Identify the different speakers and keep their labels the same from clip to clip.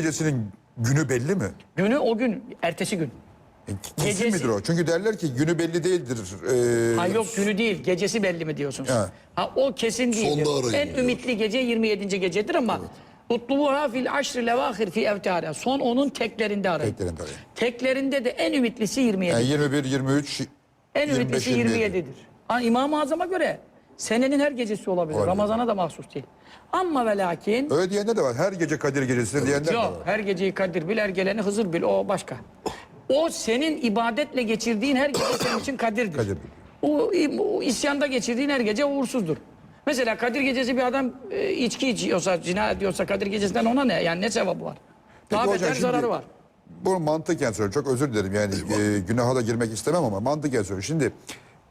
Speaker 1: Gecesi'nin günü belli mi?
Speaker 2: Günü o gün, ertesi gün.
Speaker 1: E, Kesin
Speaker 2: Gecesi-
Speaker 1: midir o? Çünkü derler ki günü belli değildir. Ee,
Speaker 2: Ha yok günü değil, gecesi belli mi diyorsunuz?
Speaker 1: Ha.
Speaker 2: Ha o kesin değildir.
Speaker 3: Sonda arayın
Speaker 2: En
Speaker 3: diyor.
Speaker 2: ümitli gece 27. gecedir ama Utlubuha fil aşri levahir fi evtara. Son onun teklerinde arayın.
Speaker 1: Teklerinde arayın.
Speaker 2: Teklerinde de en ümitlisi 27.
Speaker 1: Yani 21, 23,
Speaker 2: en
Speaker 1: 25,
Speaker 2: ümitlisi
Speaker 1: 27.
Speaker 2: 27'dir. Ha, İmam-ı Azam'a göre senenin her gecesi olabilir.
Speaker 1: Olabilir.
Speaker 2: Ramazana da mahsus değil. Ama ve lakin
Speaker 1: Öyle diyenler de var. Her gece Kadir Gecesi'dir diyenler de var.
Speaker 2: Yok her geceyi Kadir bil, her geleni Hızır bil. O başka. O senin ibadetle geçirdiğin her gece senin için Kadir'dir.
Speaker 1: Kadir.
Speaker 2: O, o isyanda geçirdiğin her gece uğursuzdur. Mesela Kadir gecesi bir adam e, içki içiyorsa, zina ediyorsa Kadir gecesinden ona ne? Yani ne sevabı var? Daha
Speaker 1: Peki
Speaker 2: beter
Speaker 1: hocam
Speaker 2: zararı var.
Speaker 1: Bu mantıken söylüyorum. Çok özür dilerim. Yani e, günaha da girmek istemem ama mantıken söylüyorum. Şimdi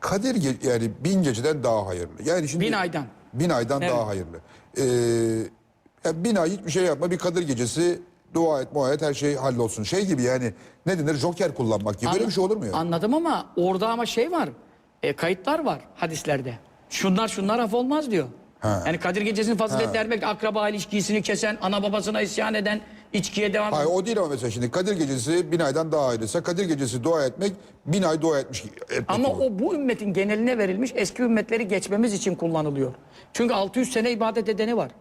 Speaker 1: Kadir ge- yani bin geceden daha hayırlı. Yani şimdi
Speaker 2: Bin aydan.
Speaker 1: Bin aydan
Speaker 2: Evet.
Speaker 1: daha hayırlı. Ee, yani bin ay hiçbir şey yapma. Bir Kadir gecesi dua et, muayet her şey hallolsun. Şey gibi yani ne denir? Joker kullanmak gibi. Böyle bir şey olur mu ya?
Speaker 2: Anladım ama orada ama şey var. E, kayıtlar var hadislerde. Şunlar şunlar af olmaz diyor.
Speaker 1: Ha.
Speaker 2: Yani Kadir gecesinin faziletini ermek, akraba ilişkisini kesen, ana babasına isyan eden, içkiye devam
Speaker 1: Hayır o değil ama mesela şimdi Kadir gecesi bin aydan daha hayırlıysa Kadir gecesi dua etmek bin ay dua etmiş etmek
Speaker 2: Ama
Speaker 1: olur.
Speaker 2: o bu ümmetin geneline verilmiş eski ümmetleri geçmemiz için kullanılıyor. Çünkü 600 sene ibadet edeni var.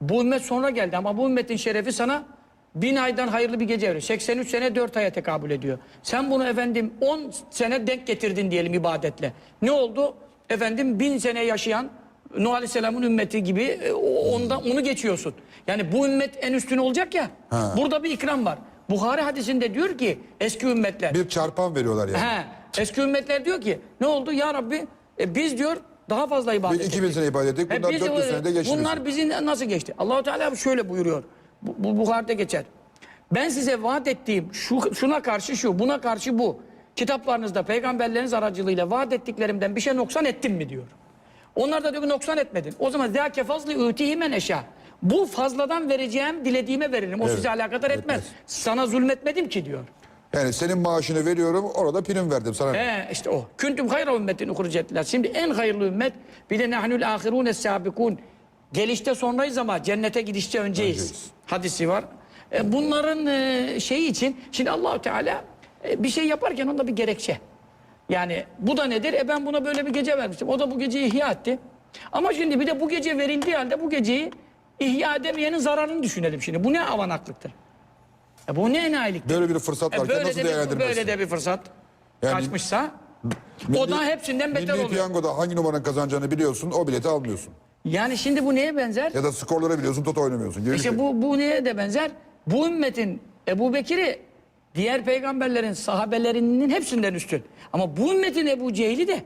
Speaker 2: Bu ümmet sonra geldi ama bu ümmetin şerefi sana bin aydan hayırlı bir gece veriyor. 83 sene 4 aya tekabül ediyor. Sen bunu efendim 10 sene denk getirdin diyelim ibadetle. Ne oldu? Efendim bin sene yaşayan Nuh Aleyhisselam'ın ümmeti gibi e, o- ondan onu geçiyorsun. Yani bu ümmet en üstün olacak ya. Burada bir ikram var. Buhari hadisinde diyor ki eski ümmetler
Speaker 1: Bir çarpan veriyorlar yani.
Speaker 2: He, eski ümmetler diyor ki ne oldu ya Rabbi e, biz diyor daha fazla ibadet
Speaker 1: Biz
Speaker 2: ettik.
Speaker 1: 2000 sene ibadet ettik. Bunlar
Speaker 2: biz,
Speaker 1: 400
Speaker 2: e,
Speaker 1: senede geçti.
Speaker 2: Bunlar bizi nasıl geçti? Allahu Teala şöyle buyuruyor. Bu, bu Buhar'da geçer. Ben size vaat ettiğim şu, şuna karşı şu, buna karşı bu. Kitaplarınızda peygamberleriniz aracılığıyla vaat ettiklerimden bir şey noksan ettim mi diyor. Onlar da diyor ki noksan etmedin. O zaman zâke fazlı utihi men eşâ. Bu fazladan vereceğim dilediğime veririm. O
Speaker 1: Evet,
Speaker 2: size alakadar etmez.
Speaker 1: etmez.
Speaker 2: Sana zulmetmedim ki diyor.
Speaker 1: Yani senin maaşını veriyorum orada prim verdim sana.
Speaker 2: He işte o. Küntüm hayra ümmetin uhricettiler. Şimdi en hayırlı ümmet bir de nahnul ahirun sabikun. Gelişte sonrayız ama cennete gidişte önceyiz.
Speaker 1: Önceyiz.
Speaker 2: Hadisi var. E, bunların e, şeyi için şimdi Allahu Teala e, bir şey yaparken onda bir gerekçe. Yani bu da nedir? E ben buna böyle bir gece vermiştim. O da bu geceyi ihya etti. Ama şimdi bir de bu gece verildiği halde bu geceyi ihya edemeyenin zararını düşünelim şimdi. Bu ne avanaklıktır? E bu ne enayiliktir?
Speaker 1: Böyle bir fırsat
Speaker 2: E
Speaker 1: varken nasıl
Speaker 2: de
Speaker 1: değerlendirmezsin?
Speaker 2: böyle de bir fırsat
Speaker 1: Yani
Speaker 2: kaçmışsa
Speaker 1: Milli-
Speaker 2: o da hepsinden beter
Speaker 1: Milli
Speaker 2: oluyor.
Speaker 1: piyangoda hangi numaranın kazanacağını biliyorsun o bileti almıyorsun.
Speaker 2: Yani şimdi bu neye benzer?
Speaker 1: Ya da skorları biliyorsun toto oynamıyorsun. Gibi
Speaker 2: İşte
Speaker 1: şey.
Speaker 2: bu, bu neye de benzer? Bu ümmetin Ebu Bekir'i diğer peygamberlerin sahabelerinin hepsinden üstün. Ama bu ümmetin Ebu Cehil'i de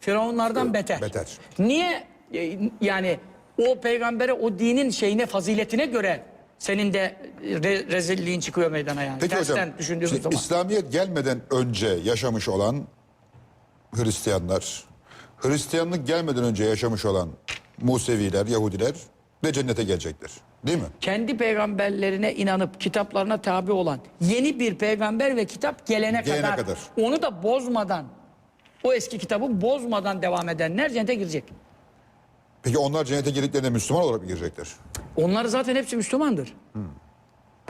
Speaker 2: Firavunlardan beter.
Speaker 1: beter.
Speaker 2: Niye? E, Yani o peygambere o dinin şeyine faziletine göre senin de re- rezilliğin çıkıyor meydana yani.
Speaker 1: Peki
Speaker 2: Tersten
Speaker 1: hocam
Speaker 2: düşündüğün
Speaker 1: şimdi
Speaker 2: zaman.
Speaker 1: İslamiyet gelmeden önce yaşamış olan Hristiyanlar, Hristiyanlık gelmeden önce yaşamış olan Museviler, Yahudiler de cennete gelecekler. Değil mi?
Speaker 2: kendi peygamberlerine inanıp kitaplarına tabi olan yeni bir peygamber ve kitap gelene,
Speaker 1: Gelene
Speaker 2: kadar,
Speaker 1: kadar.
Speaker 2: onu da bozmadan o eski kitabı bozmadan devam edenler cennete girecek.
Speaker 1: Peki onlar cennete girdiklerinde Müslüman olarak mı girecekler?
Speaker 2: Onlar zaten hepsi Müslümandır.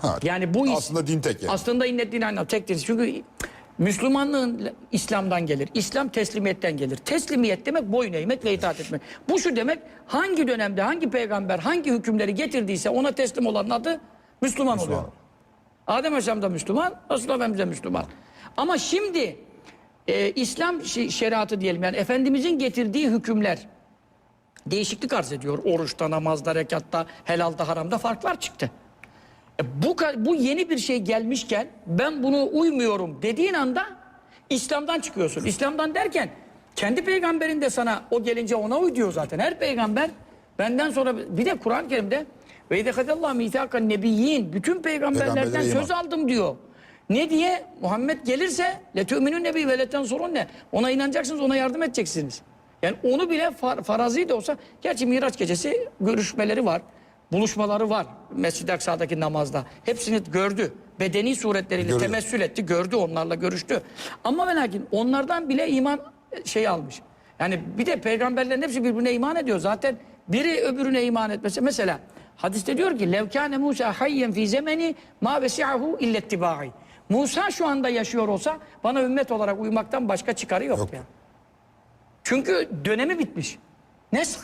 Speaker 1: Ha,
Speaker 2: Yani bu
Speaker 1: aslında din tek yani.
Speaker 2: Aslında innet din aynı tek din. Çünkü Müslümanlığın İslam'dan gelir. İslam teslimiyetten gelir. Teslimiyet demek boyun eğmek ve itaat etmek. Bu şu demek hangi dönemde hangi peygamber hangi hükümleri getirdiyse ona teslim olanın adı Müslüman, oluyor. Adem Aleyhisselam da Müslüman, Resulullah Efendimiz de Müslüman. Ama şimdi e, İslam şeriatı diyelim yani Efendimizin getirdiği hükümler değişiklik arz ediyor. Oruçta, namazda, rekatta, helalda, haramda farklar çıktı. E, bu, bu yeni bir şey gelmişken ben bunu uymuyorum dediğin anda İslam'dan çıkıyorsun. İslam'dan derken kendi peygamberin de sana o gelince ona uy diyor zaten. Her peygamber benden sonra bir de Kur'an-ı Kerim'de ve idekadallahu mithakan nebiyyin bütün peygamberlerden söz aldım diyor. Ne diye? Muhammed gelirse letüminün nebi ve letensurun ne? Ona inanacaksınız, ona yardım edeceksiniz. Yani onu bile far, farazi de olsa, gerçi Miraç gecesi görüşmeleri var, buluşmaları var Mescid-i Aksa'daki namazda. Hepsini gördü. Bedeni suretleriyle
Speaker 1: Görüyor.
Speaker 2: temessül etti, gördü onlarla görüştü. Ama ve lakin onlardan bile iman şey almış. Yani bir de peygamberlerin hepsi birbirine iman ediyor. Zaten biri öbürüne iman etmesi. Mesela Hadiste diyor ki levkâne Musa hayyen fi zemeni ma vesi'ahu illettiba'i. Musa şu anda yaşıyor olsa bana ümmet olarak uymaktan başka çıkarı yok,
Speaker 1: Yok.
Speaker 2: ya. Çünkü dönemi bitmiş. Nesk.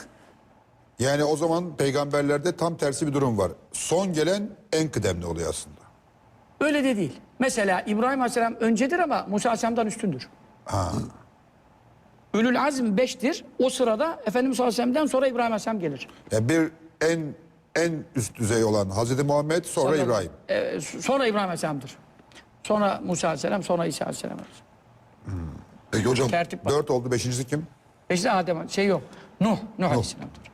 Speaker 1: Yani o zaman peygamberlerde tam tersi bir durum var. Son gelen en kıdemli oluyor aslında.
Speaker 2: Öyle de değil. Mesela İbrahim Aleyhisselam öncedir ama Musa Aleyhisselam'dan üstündür. Ülül azm beştir. O sırada Efendimiz Aleyhisselam'dan sonra İbrahim Aleyhisselam gelir.
Speaker 1: Yani bir en en üst düzey olan Hazreti Muhammed sonra, İbrahim.
Speaker 2: Ee, sonra İbrahim Aleyhisselam'dır. Sonra Musa Aleyhisselam, sonra İsa Aleyhisselam.
Speaker 3: Peki hocam
Speaker 2: Tertip.
Speaker 1: Dört oldu. Beşincisi kim?
Speaker 2: İşte Adem şey yok. Nuh, Nuh Aleyhisselam'dır.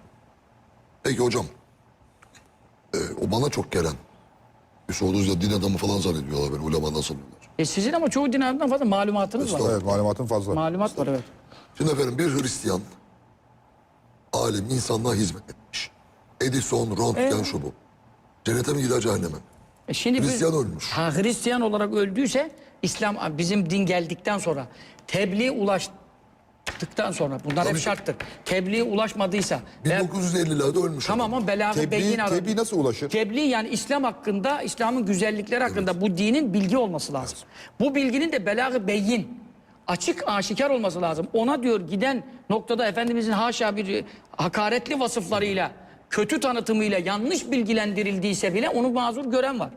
Speaker 3: Peki hocam. Ee, o bana çok gelen. Bir sorduğunuzda din adamı falan zannediyorlar beni. Ulemadan sanıyorlar.
Speaker 2: E sizin ama çoğu din adamından fazla malumatınız var.
Speaker 1: Evet malumatın fazla.
Speaker 2: Malumat var evet.
Speaker 3: Şimdi efendim bir Hristiyan alim insanlığa hizmet etmiş. Edison, Röntgen şu bu. Cennete mi gider cehenneme mi?
Speaker 2: E şimdi biz-
Speaker 3: Hristiyan ölmüş.
Speaker 2: Ha, Hristiyan olarak öldüyse İslam bizim din geldikten sonra tebliğ ulaştıktan sonra bunlar hep
Speaker 3: Tabii.
Speaker 2: şarttır. Tebliğ ulaşmadıysa ve
Speaker 3: 1950'lerde ölmüş.
Speaker 2: tamam ama
Speaker 1: Tebliğ,
Speaker 2: beyin aradı.
Speaker 1: tebliğ nasıl ulaşır?
Speaker 2: Tebliğ yani İslam hakkında, İslam'ın güzellikleri hakkında bu dinin bilgi olması lazım. Bu bilginin de belagı beyin, açık aşikar olması lazım. Ona diyor giden noktada Efendimizin haşa bir e, hakaretli vasıflarıyla, kötü tanıtımıyla yanlış bilgilendirildiyse bile onu mazur gören var.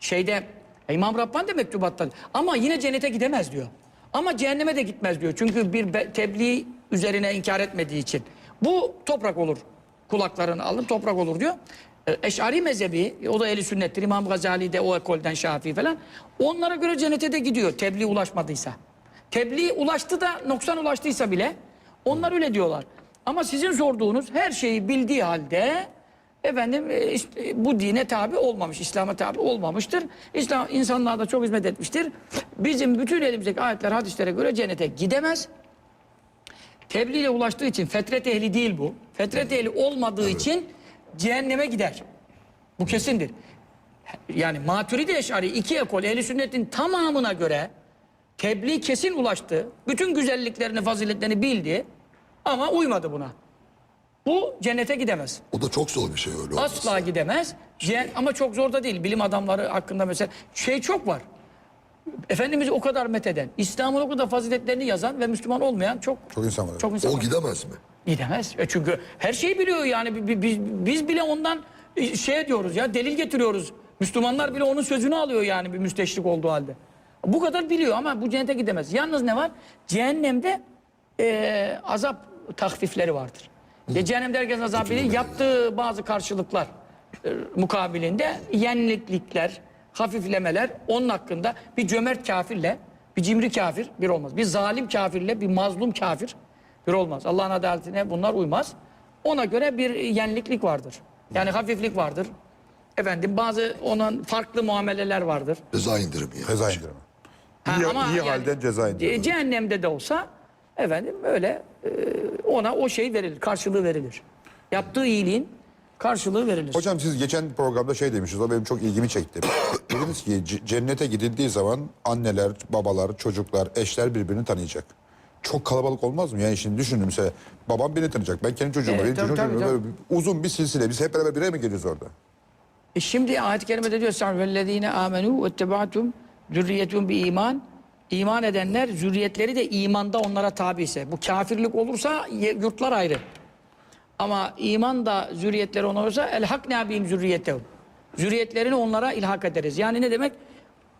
Speaker 2: Şeyde İmam Rabbani de mektubatta ama yine cennete gidemez diyor. Ama cehenneme de gitmez diyor. Çünkü bir tebliğ üzerine inkar etmediği için. Bu toprak olur. Kulaklarını alın toprak olur diyor. E, Eş'ari mezhebi, o da eli sünnettir. İmam Gazali de o ekolden Şafii falan. Onlara göre cennete de gidiyor tebliğ ulaşmadıysa. Tebliğ ulaştı da noksan ulaştıysa bile onlar öyle diyorlar. Ama sizin sorduğunuz her şeyi bildiği halde efendim e, işte, bu dine tabi olmamış, İslam'a tabi olmamıştır. İslam insanlığa da çok hizmet etmiştir. Bizim bütün elimizdeki ayetler, hadislere göre cennete gidemez. Tebliğle ulaştığı için fetret ehli değil bu. Fetret ehli olmadığı için cehenneme gider. Bu kesindir. Yani Maturidi Eşari iki ekol ehli sünnetin tamamına göre tebliğ kesin ulaştı. Bütün güzelliklerini, faziletlerini bildi ama uymadı buna. Bu cennete gidemez.
Speaker 3: O da çok zor bir şey öyle olması.
Speaker 2: Asla gidemez. Cehen- ama çok zor da değil. Bilim adamları hakkında mesela şey çok var. Efendimiz'i o kadar metheden, İslam'ın o kadar faziletlerini yazan ve Müslüman olmayan çok
Speaker 1: Çok insan var.
Speaker 2: çok insan
Speaker 3: O
Speaker 2: var.
Speaker 3: gidemez mi?
Speaker 2: Gidemez. E çünkü her şeyi biliyor yani. Bi- bi- Biz, biz bile ondan e, şey diyoruz ya delil getiriyoruz. Müslümanlar bile onun sözünü alıyor yani bir müsteşrik olduğu halde. Bu kadar biliyor ama bu cennete gidemez. Yalnız ne var? Cehennemde e, azap takfifleri vardır. E, cehennemde herkes azap bilir. Yaptığı bazı karşılıklar e, mukabilinde yeniliklikler, hafiflemeler onun hakkında bir cömert kafirle bir cimri kafir bir olmaz. Bir zalim kafirle bir mazlum kafir bir olmaz. Allah'ın adaletine bunlar uymaz. Ona göre bir yeniliklik vardır. Yani hafiflik vardır. Efendim bazı onun farklı muameleler vardır.
Speaker 3: Ceza indirimi yani.
Speaker 1: Ceza indirimi.
Speaker 2: Ha,
Speaker 1: İyi,
Speaker 2: ama
Speaker 1: iyi
Speaker 2: yani
Speaker 1: halden ceza indirimi.
Speaker 2: ce- Cehennemde de olsa efendim öyle e, ona o şey verilir, karşılığı verilir. Yaptığı iyiliğin karşılığı verilir.
Speaker 1: Hocam siz geçen programda şey demiştiniz. O benim çok ilgimi çekti. Dediniz ki cennete gidildiği zaman anneler, babalar, çocuklar, eşler birbirini tanıyacak. Çok kalabalık olmaz mı? Yani şimdi düşünün mesela babam beni tanıyacak. Ben kendi çocuğumu,
Speaker 2: Evet,
Speaker 1: benim
Speaker 2: tabii,
Speaker 1: çocuğum
Speaker 2: tabii,
Speaker 1: böyle bir- uzun bir silsile. Biz hep beraber bir araya mı geliyoruz orada?
Speaker 2: E şimdi ayet-i kerimede diyor "Vellezine amenu vettebatum zürriyetum bi iman." İman edenler zürriyetleri de imanda onlara tabi ise. Bu kafirlik olursa yurtlar ayrı. Ama iman da zürriyetleri ona olursa el hak nebiyim zürriyetehum. Zürriyetlerini onlara ilhak ederiz. Yani ne demek?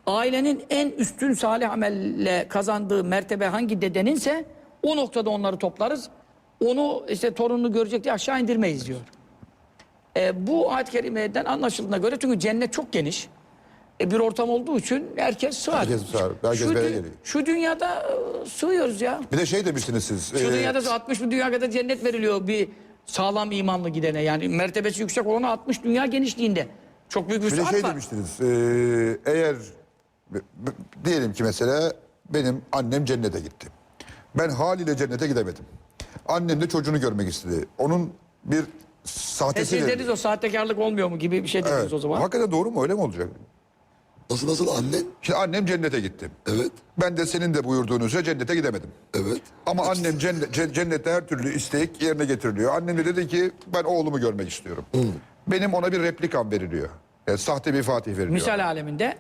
Speaker 2: Ailenin en üstün salih amelle kazandığı mertebe hangi dedeninse o noktada onları toplarız. Onu işte torununu görecek diye aşağı indirmeyiz diyor. E, bu ayet-i kerimeden anlaşıldığına göre çünkü cennet çok geniş. E, bir ortam olduğu için herkes sığar.
Speaker 1: Herkes sığar, herkes
Speaker 2: şu, dü-
Speaker 1: geliyor.
Speaker 2: şu dünyada e, sığıyoruz ya.
Speaker 1: Bir de şey demiştiniz siz.
Speaker 2: Şu
Speaker 1: e,
Speaker 2: dünyada 60 bin dünya kadar cennet veriliyor bir sağlam imanlı gidene. Yani mertebesi yüksek olana 60 dünya genişliğinde. Çok büyük bir
Speaker 1: Bir de şey
Speaker 2: var.
Speaker 1: demiştiniz. e, eğer b- b- diyelim ki mesela benim annem cennete gitti. Ben haliyle cennete gidemedim. Annem de çocuğunu görmek istedi. Onun bir
Speaker 2: E
Speaker 1: sahtesi
Speaker 2: siz dediniz o sahtekarlık olmuyor mu gibi bir şey dediniz
Speaker 1: Evet.
Speaker 2: o zaman.
Speaker 1: Hakikaten doğru mu? Öyle mi olacak?
Speaker 3: Nasıl nasıl annen?
Speaker 1: Şimdi annem cennete gitti.
Speaker 3: Evet.
Speaker 1: Ben de senin de buyurduğun üzere cennete gidemedim.
Speaker 3: Evet.
Speaker 1: Ama annem cennet, ce- cennette her türlü istek yerine getiriliyor. Annem de dedi ki ben oğlumu görmek istiyorum. Benim ona bir replikam veriliyor. Yani sahte bir Fatih veriliyor.
Speaker 2: Misal aleminde